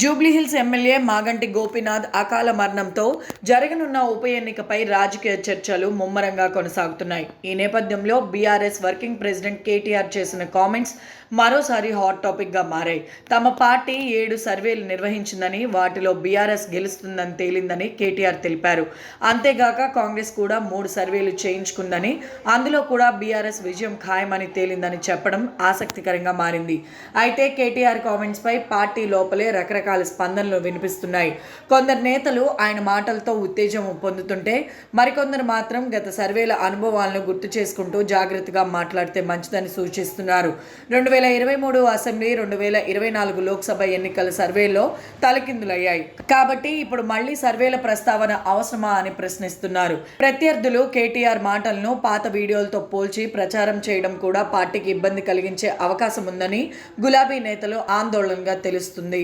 Jubilee Hills MLA Maganti Gopinath అకాల మరణంతో జరగనున్న ఉప ఎన్నికపై రాజకీయ చర్చలు ముమ్మరంగా కొనసాగుతున్నాయి. ఈ నేపథ్యంలో బీఆర్ఎస్ వర్కింగ్ ప్రెసిడెంట్ కేటీఆర్ చేసిన కామెంట్స్ మరోసారి హాట్ టాపిక్గా మారాయి. తమ పార్టీ ఏడు సర్వేలు నిర్వహించిందని వాటిలో బీఆర్ఎస్ గెలుస్తుందని తేలిందని కేటీఆర్ తెలిపారు. అంతేగాక కాంగ్రెస్ కూడా మూడు సర్వేలు చేయించుకుందని అందులో కూడా బీఆర్ఎస్ విజయం ఖాయమని తేలిందని చెప్పడం ఆసక్తికరంగా మారింది. అయితే కేటీఆర్ కామెంట్స్పై పార్టీ లోపలే రకరకాల స్పందనలు వినిపిస్తున్నాయి. కొందరు నేతలు ఆయన మాటలతో ఉత్తేజం పొందుతుంటే మరికొందరు మాత్రం గత సర్వేల అనుభవాలను గుర్తు చేసుకుంటూ జాగ్రత్తగా మాట్లాడితే మంచిదని సూచిస్తున్నారు. రెండు వేల ఇరవై మూడు అసెంబ్లీ రెండు వేల ఇరవై నాలుగు లోక్సభ ఎన్నికల సర్వేలో తలకిందులయ్యాయి. కాబట్టి ఇప్పుడు మళ్ళీ సర్వేల ప్రస్తావన అవసరమా అని ప్రశ్నిస్తున్నారు. ప్రత్యర్థులు కేటీఆర్ మాటలను పాత వీడియోలతో పోల్చి ప్రచారం చేయడం కూడా పార్టీకి ఇబ్బంది కలిగించే అవకాశం ఉందని గులాబీ నేతలు ఆందోళనగా తెలుస్తుంది.